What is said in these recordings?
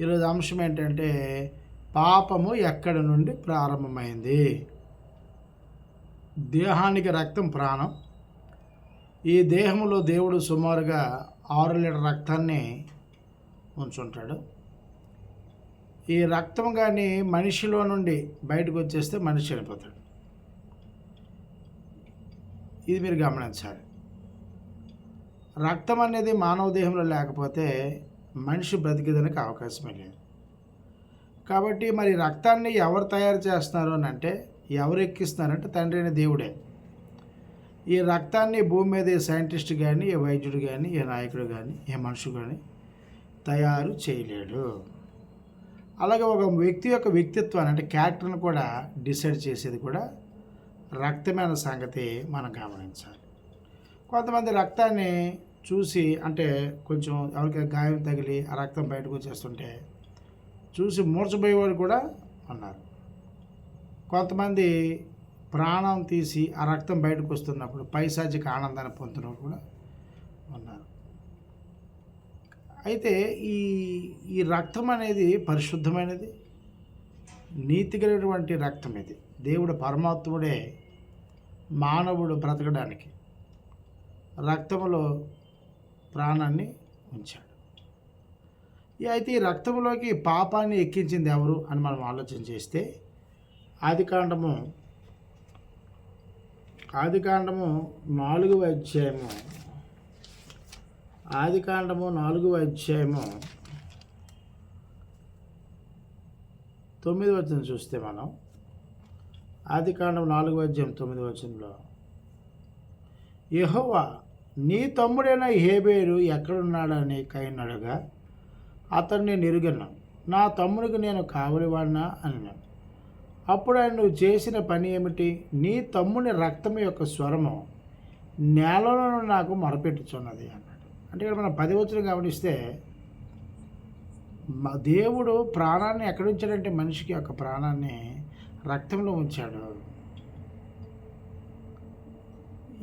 ఈరోజు అంశం ఏంటంటే పాపము ఎక్కడి నుండి ప్రారంభమైంది? దేహానికి రక్తం ప్రాణం. ఈ దేహంలో దేవుడు సుమారుగా ఆరు లీటర్ రక్తాన్ని ఉంచుంటాడు. ఈ రక్తం కానీ మనిషిలో నుండి బయటకు వచ్చేస్తే మనిషి చనిపోతాడు. ఇది మీరు గమనించాలి. రక్తం అనేది మానవ దేహంలో లేకపోతే మనిషి బ్రతికేదానికి అవకాశమే లేదు. కాబట్టి మరి రక్తాన్ని ఎవరు తయారు చేస్తున్నారు అని అంటే ఎవరు ఎక్కిస్తున్నారంటే తండ్రి అయిన దేవుడే. ఈ రక్తాన్ని భూమి మీద ఏ సైంటిస్ట్ కానీ ఏ వైద్యుడు కానీ ఏ నాయకుడు కానీ ఏ మనుషుడు కానీ తయారు చేయలేడు. అలాగే ఒక వ్యక్తి యొక్క వ్యక్తిత్వాన్ని అంటే క్యారెక్టర్ని కూడా డిసైడ్ చేసేది కూడా రక్తమైన సంగతి మనం గమనించాలి. కొంతమంది రక్తాన్ని చూసి అంటే కొంచెం ఎవరికైనా గాయం తగిలి ఆ రక్తం బయటకు వచ్చేస్తుంటే చూసి మూర్చపోయేవారు కూడా ఉన్నారు. కొంతమంది ప్రాణం తీసి ఆ రక్తం బయటకు వస్తున్నప్పుడు పైశాచిక ఆనందాన్ని పొందినవారు కూడా ఉన్నారు. అయితే ఈ ఈ రక్తం అనేది పరిశుద్ధమైనది. నీతి కలిగినటువంటి రక్తం ఇది. దేవుడు పరమాత్ముడే మానవుడు బ్రతకడానికి రక్తంలో ప్రాణాన్ని ఉంచాడు. అయితే ఈ రక్తంలోకి పాపాన్ని ఎక్కించింది ఎవరు అని మనం ఆలోచన చేస్తే ఆదికాండము ఆదికాండము నాలుగవ అధ్యాయము ఆదికాండము నాలుగవ అధ్యాయము తొమ్మిది వచ్చిన చూస్తే మనం ఆదికాండం నాలుగవ అధ్యాయం తొమ్మిది వచనంలో యహోవా నీ తమ్ముడైన హేబేరు ఎక్కడున్నాడని కైన్ అడగా అతన్ని నిరుగను. నా తమ్ముడికి నేను కావలివాడినా? అన్నాడు అప్పుడు ఆయన నువ్వు చేసిన పని ఏమిటి? నీ తమ్ముని రక్తం యొక్క స్వరము నేలలో నాకు మొరపెట్టుచున్నది అన్నాడు. అంటే ఇక్కడ మనం పది వచ్చిన గమనిస్తే దేవుడు ప్రాణాన్ని ఎక్కడ ఉంచాడంటే మనిషికి యొక్క ప్రాణాన్ని రక్తంలో ఉంచాడు.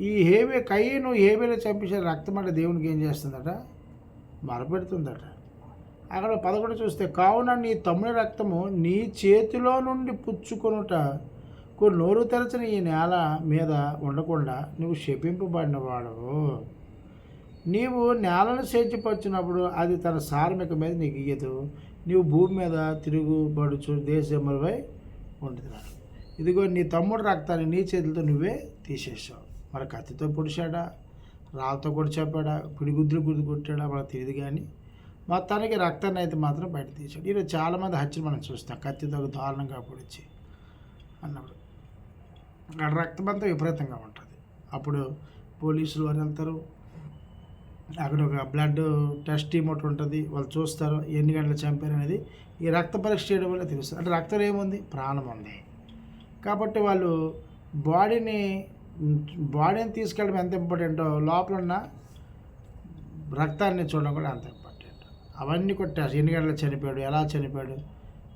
ఈ హేబే కయ్యను హేబేలో చంపించిన రక్తం అంటే దేవునికి ఏం చేస్తుందట? మరపెడుతుందట. అక్కడ పదకొండు చూస్తే కావున నీ తమ్ముని రక్తము నీ చేతిలో నుండి పుచ్చుకొనుట కొన్ని నోరు తెరచిన ఈ నేల మీద ఉండకుండా నువ్వు శపింపబడిన వాడవు నీవు నేలను సేర్చిపరిచినప్పుడు అది తన సార్మిక మీద నీకు ఇయ్యదు. నీవు భూమి మీద తిరుగుబడుచు దేశములపై ఉంటుంది ఇదిగో నీ తమ్ముడు రక్తాన్ని నీ చేతులతో నువ్వే తీసేసావు మరి కత్తితో పొడిచాడా? రాళ్ళతో కూడా చెప్పాడా? పిడిగుద్దులు గుద్దు కొట్టాడా? మనకు తెలియదు కానీ మొత్తానికి రక్తాన్ని అయితే మాత్రం బయట తీసాడు ఈరోజు చాలామంది హత్యలు మనం చూస్తాం. కత్తితో దారుణంగా పొడిచి అన్నప్పుడు. అక్కడ రక్తం అంతా విపరీతంగా ఉంటుంది. అప్పుడు పోలీసులు వారు వెళ్తారు. అక్కడ ఒక బ్లడ్ టెస్ట్ టీమ్ ఒకటి ఉంటుంది. వాళ్ళు చూస్తారు ఎన్ని గంటలు చంపారు అనేది. ఈ రక్త పరీక్ష చేయడం వల్ల తెలుస్తుంది. అంటే రక్తం ఏముంది? ప్రాణం ఉంది. కాబట్టి వాళ్ళు బాడీని బాడీని తీసుకెళ్ళడం ఎంత ఇంపార్టెంటో లోపల ఉన్న రక్తాన్ని చూడడం కూడా అంత ఇంపార్టెంట్. అవన్నీ కొట్టారు ఎన్ని గంటలు చనిపోయాడు? ఎలా చనిపోయాడు?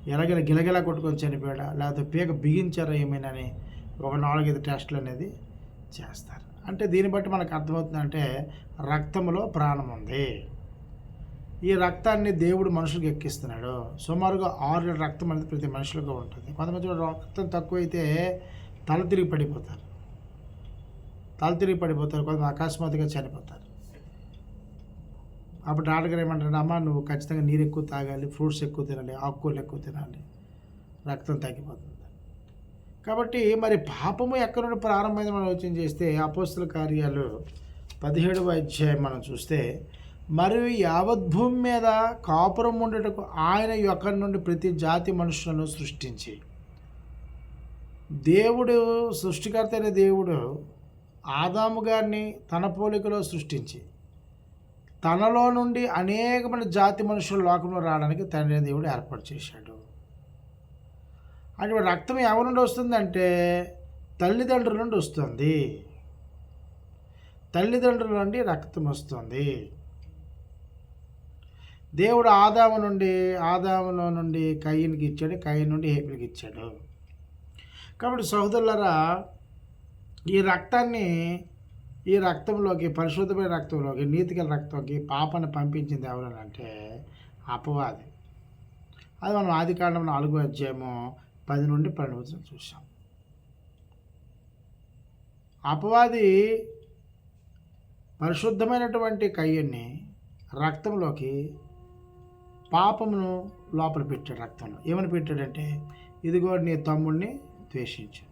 ఎలాగెలా గిలగిలా కొట్టుకొని చనిపోయాడా? లేకపోతే పీక బిగించారా ఏమైనా అని ఒక నాలుగైదు టెస్టులు అనేది చేస్తారు. అంటే దీన్ని బట్టి మనకు అర్థమవుతుందంటే రక్తంలో ప్రాణం ఉంది. ఈ రక్తాన్ని దేవుడు మనుషులకు ఎక్కిస్తున్నాడు. సుమారుగా ఆరు రక్తం అనేది ప్రతి మనుషులకు ఉంటుంది. కొంతమంది రక్తం తక్కువైతే తల తిరిగి పడిపోతారు. తలతిరిగి పడిపోతారు కొంతమంది అకస్మాత్తుగా చనిపోతారు. అప్పుడు డాక్టర్ గారు ఏమంటారు అమ్మ నువ్వు ఖచ్చితంగా నీరు ఎక్కువ తాగాలి ఫ్రూట్స్ ఎక్కువ తినాలి ఆకుకూరలు ఎక్కువ తినాలి రక్తం తగ్గిపోతుంది. కాబట్టి మరి పాపము ఎక్కడి నుండి ప్రారంభమైంది మనం ఆలోచన చేస్తే అపోస్తుల కార్యాలు పదిహేడవ అధ్యాయం మనం చూస్తే మరియు యావద్భూమి మీద కాపురం ఉండేటకు ఆయన యొక్క నుండి ప్రతి జాతి మనుషులను సృష్టించి. దేవుడు సృష్టికర్త అయిన దేవుడు ఆదాము గారిని తన పోలికలో సృష్టించి తనలో నుండి అనేకమైన జాతి మనుషులు లోకంలో రావడానికి తండ్రి దేవుడు ఏర్పాటు చేశాడు. అంటే రక్తం ఎవరి నుండి వస్తుందంటే తల్లిదండ్రుల నుండి వస్తుంది. తల్లిదండ్రుల నుండి రక్తం వస్తుంది. దేవుడు ఆదాము నుండి ఆదాములో నుండి కయ్యనికి ఇచ్చాడు కయ్య నుండి హేపులకి ఇచ్చాడు. కాబట్టి సహోదరులరా ఈ రక్తాన్ని ఈ రక్తంలోకి పరిశుద్ధమైన రక్తంలోకి నీతిగల రక్తంలోకి పాపను పంపించింది ఎవరనంటే అపవాది. అది మనం ఆది కాండం నాలుగో అధ్యాయము పది నుండి పన్నెండు వచనం చూసాం అపవాది పరిశుద్ధమైనటువంటి కయ్యన్ని రక్తంలోకి పాపమును లోపల పెట్టాడు రక్తంలో. ఏమని పెట్టాడంటే ఇదిగో నీ తమ్ముడిని ద్వేషించు.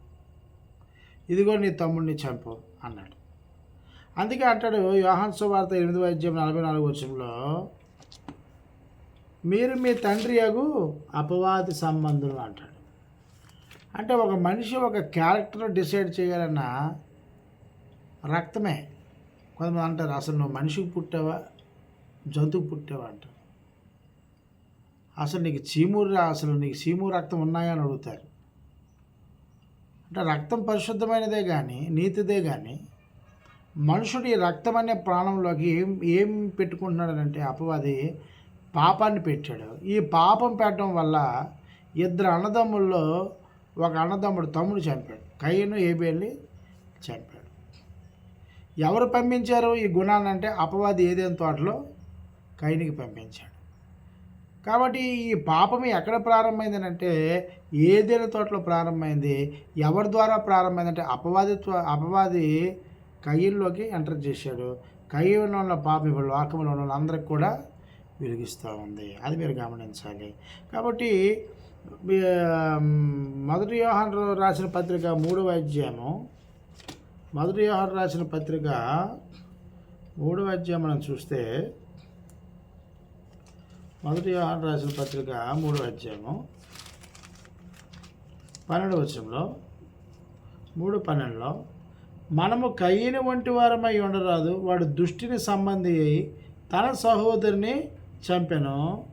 ఇదిగో నీ తమ్ముడిని చంపు అన్నాడు. అందుకే అంటాడు యోహాన్ సువార్త ఎనిమిది వైద్యం నలభై నాలుగు వచ్చంలో మీరు మీ తండ్రి అగు అపవాది సంబంధులు అంటాడు. అంటే ఒక మనిషి ఒక క్యారెక్టర్ డిసైడ్ చేయాలన్నా రక్తమే. కొంతమంది అంటారు అసలు నువ్వు మనిషికి పుట్టావా? జంతువు పుట్టావా? అంటారు. అసలు నీకు చీమూరు రా- అసలు నీకు చీమూరు రక్తం ఉన్నాయా? అని అడుగుతారు. అంటే రక్తం పరిశుద్ధమైనదే కానీ నీతిదే కానీ మనుషుడు ఈ రక్తం అనే ప్రాణంలోకి ఏం ఏం పెట్టుకుంటున్నాడంటే అపవాది పాపాన్ని పెట్టాడు. ఈ పాపం పెట్టడం వల్ల ఇద్దరు అన్నదమ్ముల్లో ఒక అన్నదమ్ముడు తమ్ముడు చంపాడు. కయ్యను ఏబేళ్ళి చంపాడు. ఎవరు పంపించారు ఈ గుణాన్ని అంటే అపవాది ఏదేం తోటలో కైనికి పంపించాడు. కాబట్టి ఈ పాపం ఎక్కడ ప్రారంభమైందనంటే ఏదైన తోటలో ప్రారంభమైంది ఎవరి ద్వారా ప్రారంభమైందంటే అపవాది త్వ- అపవాది కయ్యంలోకి ఎంటర్ చేశాడు. కయ్యంలో ఉన్న పాపం ఇప్పుడు లోకంలో ఉన్న అందరికి కూడా వెలిగిస్తూ ఉంది. అది మీరు గమనించాలి కాబట్టి ఆ, మొదటి రాసిన పత్రిక మూడవ అధ్యాయము. మొదటి వ్యవహారం రాసిన పత్రిక మూడవ అధ్యాయం మనం చూస్తే మొదటి వ్యవహాన్ రాసిన పత్రిక మూడవ అధ్యాయము పన్నెండు వచ్చంలో మూడు పన్నెండులో మనము కయ్యని వంటి వారమై ఉండరాదు వాడు దుష్టిని సంబంధి అయి తన సహోదరుని చంపెను.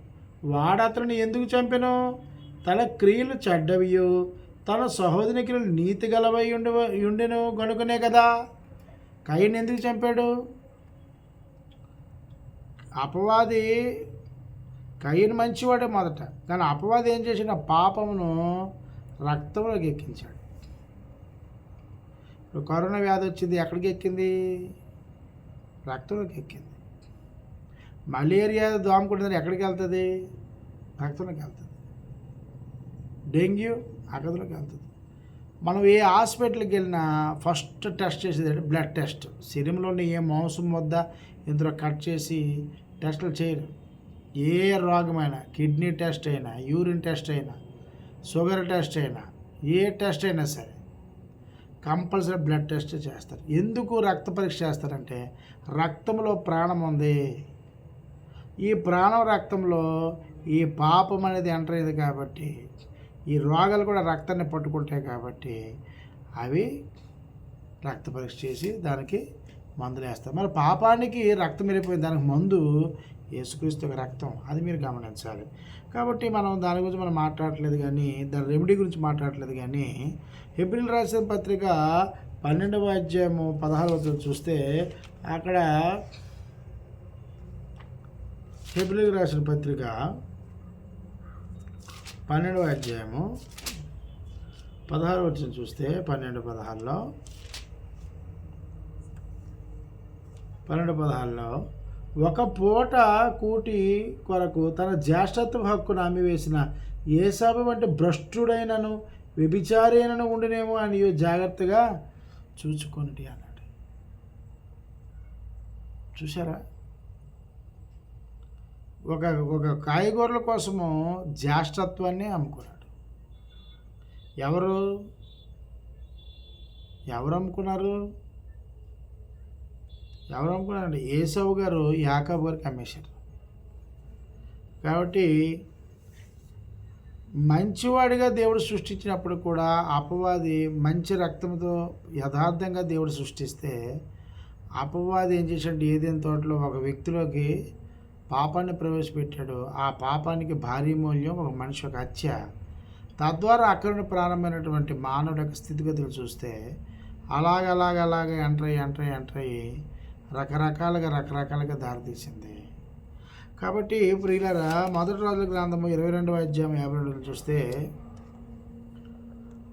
వాడు ఎందుకు చంపెను? తన క్రియలు చెడ్డవియు తన సహోదరుని క్రియలు నీతి గలవై ఉండి ఉండెను గనుకునే కదా. కయ్యని ఎందుకు చంపాడు? అపవాది కయ్యను మంచివాడే మొదట. కానీ అపవాది ఏం చేసిన పాపమును రక్తంలోకి ఎక్కించాడు ఇప్పుడు కరోనా వ్యాధి వచ్చింది ఎక్కడికి ఎక్కింది? రక్తంలోకి ఎక్కింది మలేరియా దోమకుంటుంది ఎక్కడికి వెళ్తుంది? రక్తంలోకి వెళ్తుంది. డెంగ్యూ అక్కడిలోకి వెళ్తుంది. మనం ఏ హాస్పిటల్కి వెళ్ళినా ఫస్ట్ టెస్ట్ చేసేది అంటే బ్లడ్ టెస్ట్. శరీరంలోని ఏ మాంసం వద్ద ఇందులో కట్ చేసి టెస్టులు చేయరు. ఏ రోగమైనా కిడ్నీ టెస్ట్ అయినా యూరిన్ టెస్ట్ అయినా షుగర్ టెస్ట్ అయినా ఏ టెస్ట్ అయినా సరే కంపల్సరీ బ్లడ్ టెస్ట్ చేస్తారు. ఎందుకు రక్త పరీక్ష చేస్తారంటే రక్తంలో ప్రాణం ఉంది. ఈ ప్రాణం రక్తంలో ఈ పాపం అనేది ఎంటర్ అయ్యేది కాబట్టి ఈ రోగాలు కూడా రక్తాన్ని పట్టుకుంటాయి కాబట్టి అవి రక్త పరీక్ష చేసి దానికి మందులు వేస్తారు. మరి పాపానికి రక్తం వెళ్ళిపోయింది దానికి మందు యేసుక్రీస్తు యొక్క రక్తం. అది మీరు గమనించాలి. కాబట్టి మనం దాని గురించి మనం మాట్లాడట్లేదు కానీ దాని రెమెడీ గురించి మాట్లాడట్లేదు కానీ ఏప్రిల్ రాసిన పత్రిక పన్నెండవ అధ్యాయము పదహారు చూస్తే అక్కడ ఏప్రిల్ రాసిన పత్రిక పన్నెండవ అధ్యాయము పదహారు వచ్చిన చూస్తే పన్నెండు పదహారులో పన్నెండు పదహారులో ఒక పూట కూటి కొరకు తన జ్యేష్ఠత్వ హక్కును అమ్మివేసిన ఏసాబు వంటి భ్రష్టుడైనను వ్యభిచారైనను ఉండినేమో అని జాగ్రత్తగా చూచుకొనిటి అన్నాడు. చూసారా ఒక ఒక కాయగూరల కోసము జ్యేష్ఠత్వాన్ని అమ్ముకున్నాడు. ఎవరు? ఎవరు అమ్ముకున్నారు? ఎవరు అమ్ముకున్నారండి ఏసవ్ గారు యాకబ్ గారికి అమ్మేశారు కాబట్టి మంచివాడిగా దేవుడు సృష్టించినప్పుడు కూడా అపవాది మంచి రక్తంతో యథార్థంగా దేవుడు సృష్టిస్తే అపవాది ఏం చేశాడు ఏదైనా తోటలో ఒక వ్యక్తిలోకి పాపాన్ని ప్రవేశపెట్టాడు. ఆ పాపానికి భారీ మూల్యం ఒక మనిషి ఒక హత్య. తద్వారా అక్కడ నుండి ప్రారంభమైనటువంటి మానవుడి యొక్క స్థితిగతులు చూస్తే అలాగ అలాగ అలాగ ఎంటర్ అయ్యి ఎంటర్ అయ్యి ఎంటర్ అయ్యి రకరకాలుగా రకరకాలుగా దారితీసింది కాబట్టి ప్రియులరా మొదటి రోజుల గ్రంథము ఇరవై రెండవ అధ్యాయం యాభై రెండు చూస్తే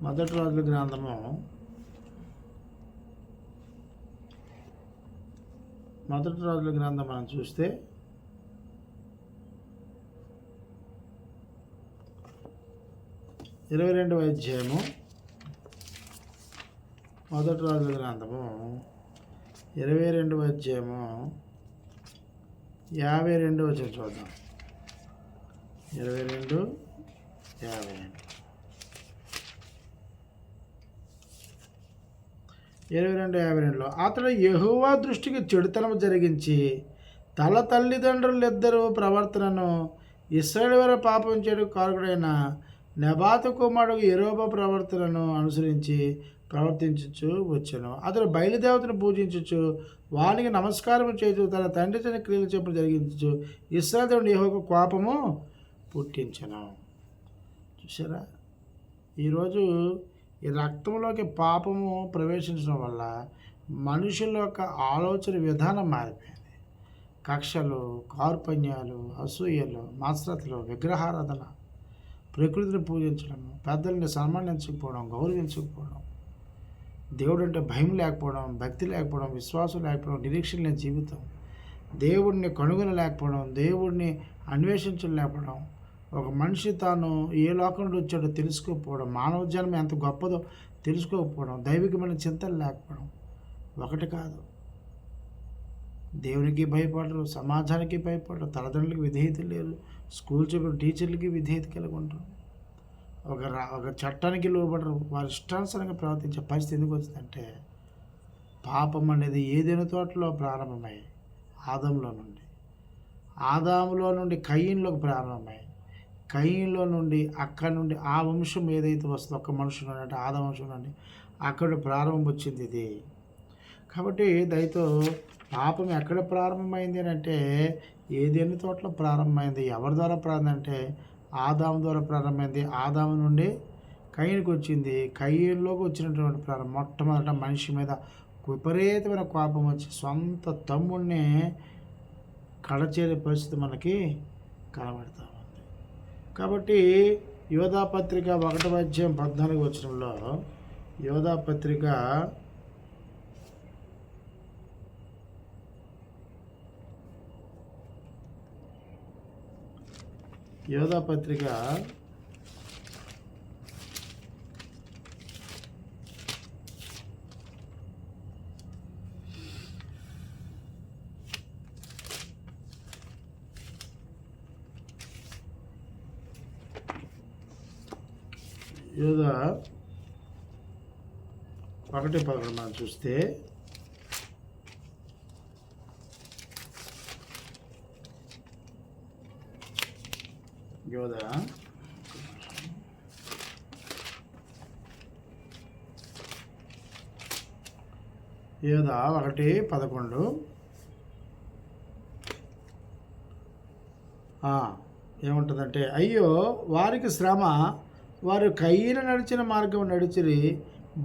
మొదటి రోజుల గ్రంథము మొదటి రోజుల గ్రంథం మనం చూస్తే ఇరవై రెండవ అధ్యాయము మొదటి రాజుల గ్రంథము ఇరవై రెండవ అధ్యాయము యాభై రెండు వచ్చి చూద్దాం. ఇరవై రెండు యాభై రెండు. ఇరవై రెండు యాభై రెండులో అతడు యెహోవా దృష్టికి చెడుతనం జరిగించి తల తల్లిదండ్రులిద్దరూ ప్రవర్తనను ఇస్రాయల్ వారి పాపం చెడు కారకుడైన నెబాత కుమారుడు ఎరోబ ప్రవర్తనను అనుసరించి ప్రవర్తించచ్చు వచ్చాను. అతడు బయలుదేవతను పూజించచ్చు వానికి నమస్కారం చేయొచ్చు తన తండ్రి తన క్రియలు చెప్పు జరిగించచ్చు ఇస్రాయేల్ యెహోవాకు కోపము పుట్టించను. చూసారా ఈరోజు ఈ రక్తంలోకి పాపము ప్రవేశించడం వల్ల మనుషుల యొక్క ఆలోచన విధానం మారిపోయింది. కక్షలు కార్పణ్యాలు అసూయలు మాత్రతలు విగ్రహారాధన ప్రకృతిని పూజించడం పెద్దల్ని సన్మానించకపోవడం గౌరవించకపోవడం దేవుడు అంటే భయం లేకపోవడం భక్తి లేకపోవడం విశ్వాసం లేకపోవడం నిరీక్షణ లేని జీవితం. దేవుడిని కనుగొనలేకపోవడం దేవుడిని అన్వేషించలేకపోవడం ఒక మనిషి తాను ఏ లోకం నుండి వచ్చాడో తెలుసుకోకపోవడం మానవ జన్మ ఎంత గొప్పదో తెలుసుకోకపోవడం దైవికమైన చింతలు లేకపోవడం ఒకటి కాదు. దేవునికి భయపడరు సమాజానికి భయపడరు తల్లిదండ్రులకి విధేయత లేరు స్కూల్ చెప్పిన టీచర్లకి విధేయత కలిగి ఉంటారు. ఒక రా ఒక చట్టానికి లోబడరు. వారి ఇష్టానుసారంగా ప్రవర్తించే పరిస్థితి ఎందుకు వచ్చిందంటే పాపం అనేది ఏదైనా తోటలో ప్రారంభమై ఆదంలో నుండి ఆదాములో నుండి కయ్యంలోకి ప్రారంభమై కయ్యంలో నుండి అక్కడ నుండి ఆ వంశం ఏదైతే వస్తుందో ఒక్క మనుషులు అంటే ఆద వంశం నుండి అక్కడ ప్రారంభం వచ్చింది ఇది. కాబట్టి దయతో పాపం ఎక్కడ ప్రారంభమైంది అని అంటే ఏదైనా తోటలో ప్రారంభమైంది ఎవరి ద్వారా ప్రారంభం అంటే ఆదాము ద్వారా ప్రారంభమైంది. ఆదాము నుండి కయ్యనికి వచ్చింది. కయ్యంలోకి వచ్చినటువంటి ప్రారంభం మొట్టమొదట మనిషి మీద విపరీతమైన కోపం వచ్చి సొంత తమ్ముడిని కడచేరే పరిస్థితి మనకి కనబడతా ఉంది. కాబట్టి యోధా పత్రిక ఒకటవ అధ్యాయం పద్నాలుగు యోధాపత్రిక యోధా యోధా పత్రిక యోధ ఒకటి పదకొండు మనం చూస్తే యోధ యోధ ఒకటి పదకొండు. ఏముంటుందంటే అయ్యో వారికి శ్రమ. వారు కయ్యిన నడిచిన మార్గం నడిచిరి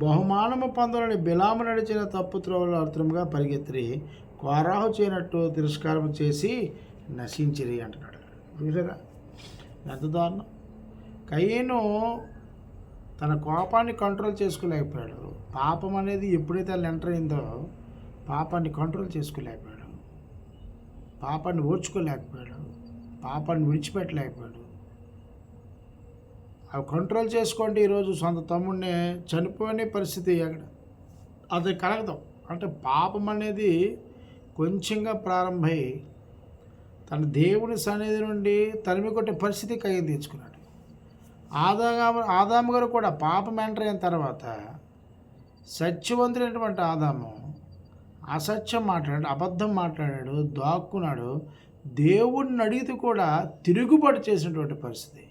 బహుమానము పొందాలని బిలాము నడిచిన తప్పు త్రోవలు అర్థముగా పరిగెత్తిరి. కోరాహు చేయనట్టు తిరస్కారం చేసి నశించిరి అంటున్నాడు. చూసారా ఎంత దారుణం కయ్యను తన కోపాన్ని కంట్రోల్ చేసుకోలేకపోయాడు. పాపం అనేది ఎప్పుడైతే వాళ్ళు ఎంటర్ అయిందో పాపాన్ని కంట్రోల్ చేసుకోలేకపోయాడు. పాపాన్ని ఓర్చుకోలేకపోయాడు. పాపాన్ని విడిచిపెట్టలేకపోయాడు. అవి కంట్రోల్ చేసుకోండి ఈరోజు సొంత తమ్ముడిని చనిపోయే పరిస్థితి అక్కడ అది కలగదు. అంటే పాపం అనేది కొంచెంగా ప్రారంభమై తన దేవుని సన్నిధి నుండి తరిమి కొట్టే పరిస్థితి కయ్యం తెచ్చుకున్నాడు ఆదాగా ఆదాము గారు కూడా పాపం ఎంటర్ అయిన తర్వాత సత్యవంతుడైనటువంటి ఆదాము అసత్యం మాట్లాడాడు అబద్ధం మాట్లాడాడు దాక్కున్నాడు దేవుడిని అడిగితే కూడా తిరుగుబాటు చేసినటువంటి పరిస్థితి.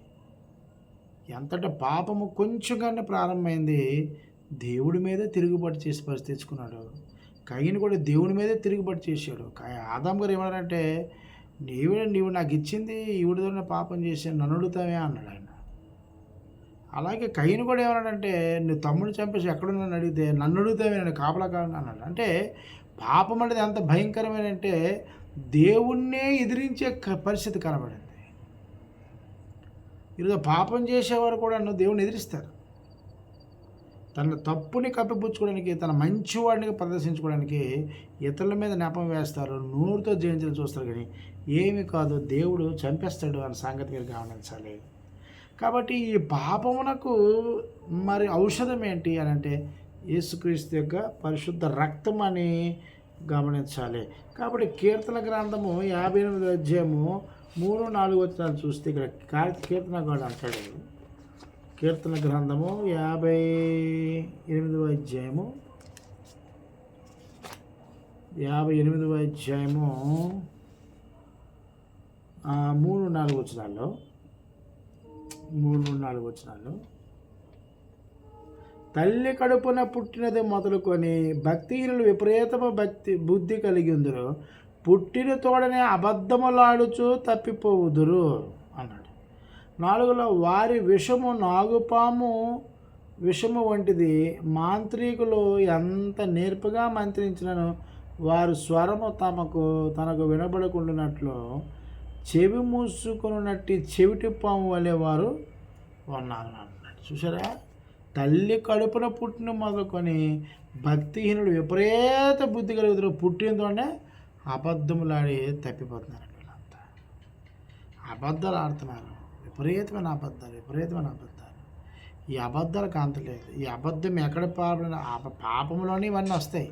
ఎంతట పాపము కొంచెంగానే ప్రారంభమైంది దేవుడి మీదే తిరుగుబాటు చేసి పరిస్థితి తెచ్చుకున్నాడు. కయ్యను కూడా దేవుడి మీదే తిరుగుబాటు చేశాడు. కా- ఆదాం గారు ఏమన్నారంటే నీవే నీవు నాకు ఇచ్చింది ఈవిడితోనే పాపం చేసి నన్ను అడుగుతావే అన్నాడు ఆయన. అలాగే కయ్యను కూడా ఏమన్నాడంటే నువ్వు తమ్ముడు చంపేసి ఎక్కడున్నాను అడిగితే నన్ను అడుగుతావే నేను కాపలా కాను అన్నాడు. అంటే పాపం అనేది ఎంత భయంకరమైన అంటే దేవుణ్ణే ఎదిరించే క- పరిస్థితి కనబడింది. ఈరోజు పాపం చేసేవారు కూడా నువ్వు దేవుని ఎదిరిస్తారు. తన తప్పుని కప్పిపుచ్చుకోవడానికి తన మంచివాడిని ప్రదర్శించుకోవడానికి ఇతరుల మీద నెపం వేస్తారు నూరుతో జయించడం చూస్తారు కానీ ఏమి కాదు దేవుడు చంపేస్తాడు అన్న సంగతి మీరు గమనించాలి. కాబట్టి ఈ పాపమునకు మరి ఔషధం ఏంటి అని అంటే యేసుక్రీస్తు యొక్క పరిశుద్ధ రక్తం అని గమనించాలి. కాబట్టి కీర్తన గ్రంథము యాభై ఎనిమిది అధ్యాయము మూడు నాలుగు వచ్చినాలు చూస్తే ఇక్కడ కీర్తన కూడా అంటాడు. కీర్తన గ్రంథము యాభై ఎనిమిదవ అధ్యాయము. యాభై ఎనిమిదవ అధ్యాయము మూడు నాలుగు వచ్చినాల్లో మూడు నాలుగు వచ్చినాల్లో తల్లి కడుపున పుట్టినది మొదలుకొని భక్తిహీనులు విపరీతమ భక్తి బుద్ధి కలిగి ఉందరు. పుట్టిన తోడనే అబద్ధములాడుచు తప్పిపోవుదురు. నాలుగులో వారి విషము నాగుపాము విషము వంటిది. మాంత్రికులు ఎంత నేర్పుగా మంత్రించినను వారు స్వరము తమకు తనకు వినబడకుండానట్లు చెవి మూసుకున్నట్టి చెవిటి పాము వలె వారు ఉన్నారు అన్నాడు చూసారా తల్లి కడుపున పుట్టిన మొదలుకొని భక్తిహీనుడు విపరీత బుద్ధి కలుగుతారు పుట్టినతోనే అబద్ధములాడి తప్పిపోతున్నారు వీళ్ళంతా. అబద్ధాలు ఆడుతున్నారు. విపరీతమైన అబద్ధాలు విపరీతమైన అబద్ధాలు. ఈ అబద్ధాలకు అంత లేదు. ఈ అబద్ధం ఎక్కడ పాపం పాపంలోనే ఇవన్నీ వస్తాయి.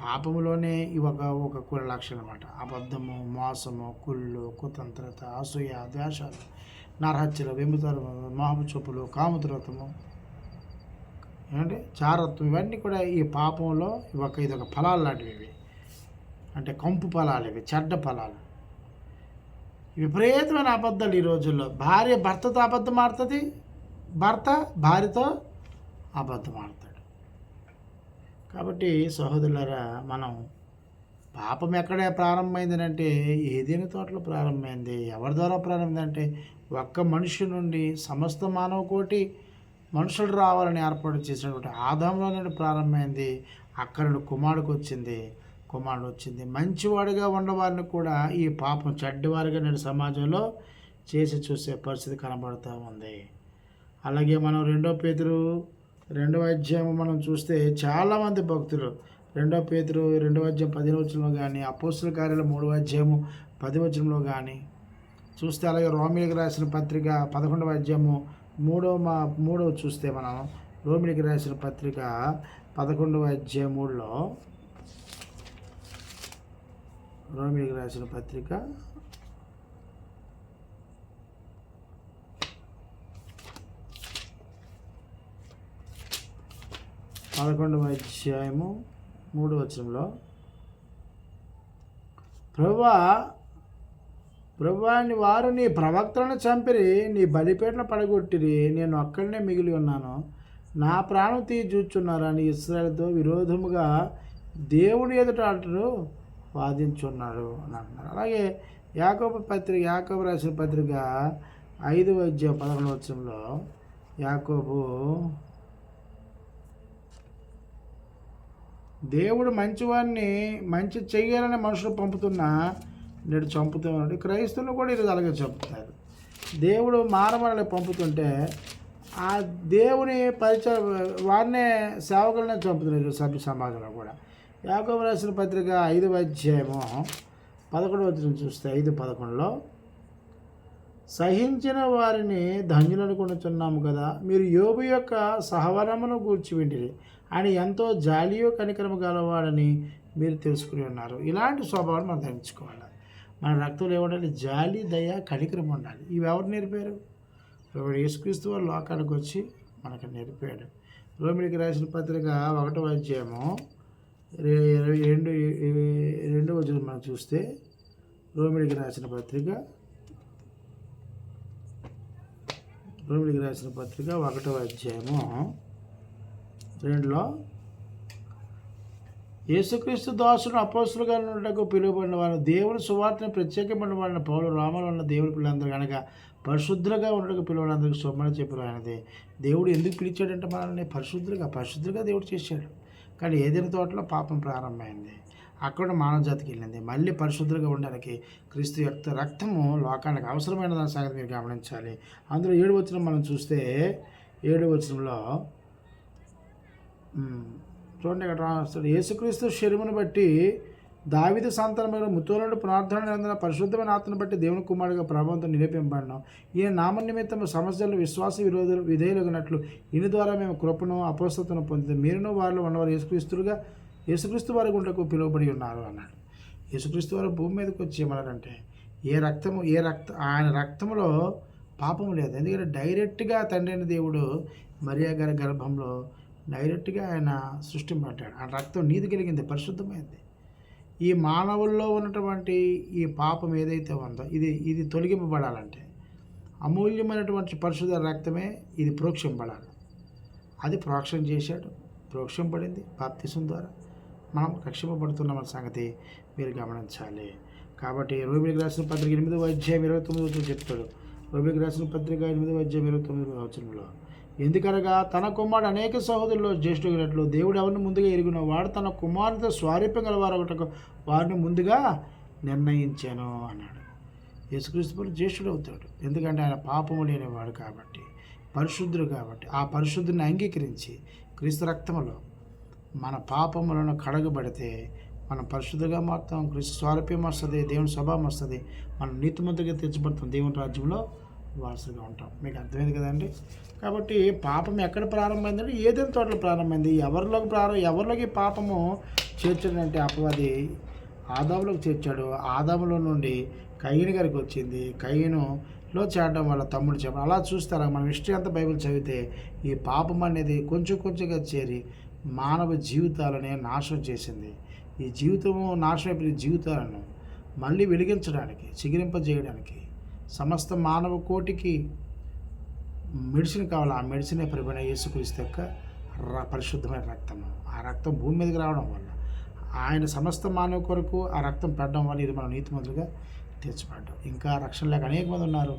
పాపంలోనే ఇవి ఒక ఒక కొన్ని లక్షలు అనమాట అబద్ధము మోసము కుళ్ళు కుతంత్రత అసూయ ద్వేషాలు నరహత్యలు విముతరము మోహపు చూపులు కాముద్రతము. ఏమంటే చారత్వం ఇవన్నీ కూడా ఈ పాపంలో ఇవి ఒక ఇది ఒక ఫలాలు లాంటివి ఇవి. అంటే కంపు ఫలాలు ఇవి చెడ్డ ఫలాలు. విపరీతమైన అబద్ధాలు ఈ రోజుల్లో. భార్య భర్తతో అబద్ధం ఆడుతుంది భర్త భార్యతో అబద్ధం ఆడతాడు. కాబట్టి సహోదరులరా మనం పాపం ఎక్కడ ప్రారంభమైంది అంటే ఏదైనా తోటలో ప్రారంభమైంది ఎవరి ద్వారా ప్రారంభమైందంటే ఒక్క మనిషి నుండి సమస్త మానవ కోటి మనుషులు రావాలని ఏర్పాటు చేసినటువంటి ఆదాంలో నుండి ప్రారంభమైంది అక్కడ కుమారుడికి వచ్చింది కుమారుడు వచ్చింది మంచివాడిగా ఉన్నవారిని కూడా ఈ పాపం చెడ్డవారిగా నేడు సమాజంలో చేసి చూసే పరిస్థితి కనబడుతూ ఉంది. అలాగే మనం రెండో పేతురు రెండవ అధ్యాయం మనం చూస్తే చాలామంది భక్తులు రెండో పేతురు రెండవ అధ్యాయం పదిహేను వచనంలో కానీ అపోస్తుల కార్యాలయం మూడవ అధ్యాయము పది వచనంలో కానీ చూస్తే అలాగే రోమిలికి రాసిన పత్రిక పదకొండవ అధ్యాయము మూడవ మా మూడవ చూస్తే మనం రోమిలికి రాసిన పత్రిక పదకొండవ అధ్యాయం మూడులో రోమిలకు రాసిన పత్రిక. పదకొండవ అధ్యాయము మూడు వచనంలో ప్రభా ప్రభువాని వారు నీ ప్రవక్తలను చంపిరి నీ బలిపేటను పడగొట్టిరి నేను అక్కడనే మిగిలి ఉన్నాను. నా ప్రాణం తీర్చూచున్నారని ఇస్రాయల్తో విరోధముగా దేవుని ఎదుట అంటారు వాదించున్నాడు అని అంటున్నారు. అలాగే యాకోబ పత్రిక యాకోబు రాసిన పత్రిక ఐదు వైద్య పదకొండు వచ్చంలో యాకోబు దేవుడు మంచివాడిని మంచి చెయ్యాలని మనుషులు పంపుతున్నా నేడు చంపుతున్నాడు క్రైస్తవులు కూడా ఈరోజు అలాగే చంపుతారు. దేవుడు మారమని పంపుతుంటే ఆ దేవుని పరిచయ వారినే సేవకులనే చంపుతున్నారు సభ్య సమాజంలో కూడా. యాకోబు రాసిన పత్రిక ఐదు అధ్యాయము పదకొండు వచ్చిన చూస్తే ఐదు పదకొండులో సహించిన వారిని ధన్యులను కొనుచున్నాము కదా మీరు యోబు యొక్క సహవరమును గూర్చి వింటిరి. ఆయన ఎంతో జాలియో కనికరము గలవాడని మీరు తెలుసుకుని ఉన్నారు. ఇలాంటి స్వభావాన్ని మనం ధరించుకోవాలి. మన రక్తంలో ఏముండాలి? జాలి దయ కనికరం ఉండాలి. ఇవి ఎవరు నేర్పారు? ఇప్పుడు యేసుక్రీస్తు వారు లోకానికి వచ్చి మనకు నేర్పాడు. రోమిడికి రాసిన పత్రిక ఒకటో అధ్యాయము రెండు రెండవ వచ్చిన మనం చూస్తే రోమిడికి రాసిన పత్రిక రోమిడికి రాసిన పత్రిక ఒకటవ అధ్యాయము రెండులో యేసుక్రీస్తు దాసును అపోస్తులుగా ఉండటకు పిలువబడిన వారు దేవుని సువార్తను ప్రత్యేకమైన వాడిన పౌరు రామలు ఉన్న దేవుని పిల్లలందరూ కనుక పరిశుద్ధులుగా ఉండటకు అందరికీ సొమ్మని చెప్పిన ఆయనది. దేవుడు ఎందుకు పిలిచాడంటే మనల్ని? పరిశుద్ధులుగా పరిశుద్ధులుగా దేవుడు చేశాడు. కానీ ఏదైనా తోటలో పాపం ప్రారంభమైంది. అక్కడ మానవ జాతికి వెళ్ళింది. మళ్ళీ పరిశుద్ధులుగా ఉండడానికి క్రీస్తు యొక్క రక్తము లోకానికి అవసరమైన దాని సంగతి మీరు గమనించాలి. అందులో ఏడు వచనం మనం చూస్తే ఏడు వచనంలో చూడండి ఇక్కడ రాస్తాడు. యేసుక్రీస్తు శరీరమును బట్టి దావిద సంతానమైన ముత్తులను ప్రార్థన నిరంతర పరిశుద్ధమైన ఆత్మను బట్టి దేవుని కుమారుడిగా ప్రభావంతో నిలిపింపబడినాం ఈయన నామ నిమిత్తము సమస్యలు విశ్వాస విరోధులు విధేయులగినట్లు ఈయన ద్వారా మేము కృపను అపోస్తతను పొందితే మీరును వారిలో ఉన్నవారు యేసుక్రీస్తులుగా యేసుక్రీస్తు వారి గుండెకు పిలువబడి ఉన్నారు అన్నాడు. యేసుక్రీస్తు వారు భూమి మీదకి వచ్చి ఏమన్నారంటే ఏ రక్తము ఏ రక్త ఆయన రక్తంలో పాపం లేదు. ఎందుకంటే డైరెక్ట్గా తండ్రి అయిన దేవుడు మరియా గారి గర్భంలో డైరెక్ట్గా ఆయన సృష్టింపడ్డాడు ఆ రక్తం నీతి కలిగింది పరిశుద్ధమైంది. ఈ మానవుల్లో ఉన్నటువంటి ఈ పాపం ఏదైతే ఉందో ఇది ఇది తొలగింపబడాలంటే అమూల్యమైనటువంటి పరిశుద్ధ రక్తమే ఇది ప్రోక్షింపబడాలి. అది ప్రోక్షం చేశాడు ప్రోక్షం పడింది బాప్తిసం ద్వారా మనం రక్షింపబడుతున్నామన్న సంగతి మీరు గమనించాలి. కాబట్టి రోమిలికి రాసిన పత్రిక ఎనిమిదవ అధ్యాయం ఇరవై తొమ్మిది వచ్చిన చెప్తాడు. రోమిలికి రాసిన పత్రిక ఎనిమిదవ అధ్యాయం ఇరవై తొమ్మిది వచనంలో ఎందుకనగా తన కుమారుడు అనేక సహోదరుల్లో జ్యేష్ఠుడినట్లు దేవుడు ఎవరిని ముందుగా ఎరిగిన వాడు తన కుమారుడితో స్వారూప్యం గలవారు ఒకటకు వారిని ముందుగా నిర్ణయించాను అన్నాడు. యేసుక్రీస్తు జ్యేష్ఠుడు అవుతాడు. ఎందుకంటే ఆయన పాపము లేనివాడు కాబట్టి పరిశుద్ధుడు కాబట్టి ఆ పరిశుద్ధిని అంగీకరించి క్రీస్తు రక్తములో మన పాపములను కడగబడితే మనం పరిశుద్ధిగా మారుతాం క్రీస్తు స్వారూప్యం వస్తుంది దేవుని స్వభావం వస్తుంది మనం నీతిమంతుగా తెచ్చబడతాం దేవుని రాజ్యంలో. వారసుగా ఉంటాం. మీకు అర్థమైంది కదండి? కాబట్టి పాపం ఎక్కడ ప్రారంభమైందంటే ఏదైనా తోటలో ప్రారంభమైంది. ఎవరిలోకి ప్రారంభం ఎవరిలోకి పాపము చేర్చాడంటే అపవాది ఆదాములోకి చేర్చాడు. ఆదాములో నుండి కయ్యను గారికి వచ్చింది. కయ్యనులో చేరడం వల్ల తమ్ముడు చెప్పడం అలా చూస్తారా? మనం హిస్టరీ అంతా బైబిల్ చదివితే ఈ పాపం అనేది కొంచెం కొంచెంగా చేరి మానవ జీవితాలనే నాశనం చేసింది. ఈ జీవితము నాశనం అయిపోయిన జీవితాలను మళ్ళీ వెలిగించడానికి చిగిరింపజేయడానికి సమస్త మానవ కోటికి మెడిసిన్ కావాలి? ఆ మెడిసినే ప్రభుణ యేసుక్రీస్తు యొక్క ర- పరిశుద్ధమైన రక్తము ఆ రక్తం భూమి మీదకి రావడం వల్ల ఆయన సమస్త మానవ కొరకు ఆ రక్తం పెట్టడం వల్ల ఇది మన నీతిమంతులుగా తీర్చబడ్డాం ఇంకా రక్షణ లేక అనేక మంది ఉన్నారు.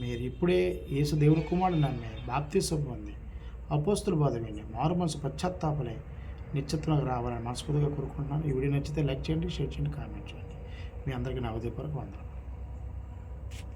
మీరు ఇప్పుడే యేసు దేవుని కుమారుడు నమ్మే బాప్తిసం పొంది అపోస్తుల బాధ విని మారు మనసు పశ్చాత్తాపలే నిశ్చితంగా రావాలని మనస్ఫూర్తిగా కోరుకుంటున్నాను. ఈ వీడియో నచ్చితే లైక్ చేయండి షేర్ చేయండి కామెంట్ చేయండి. మీ అందరికీ నా ఉదయపూర్వక వందనం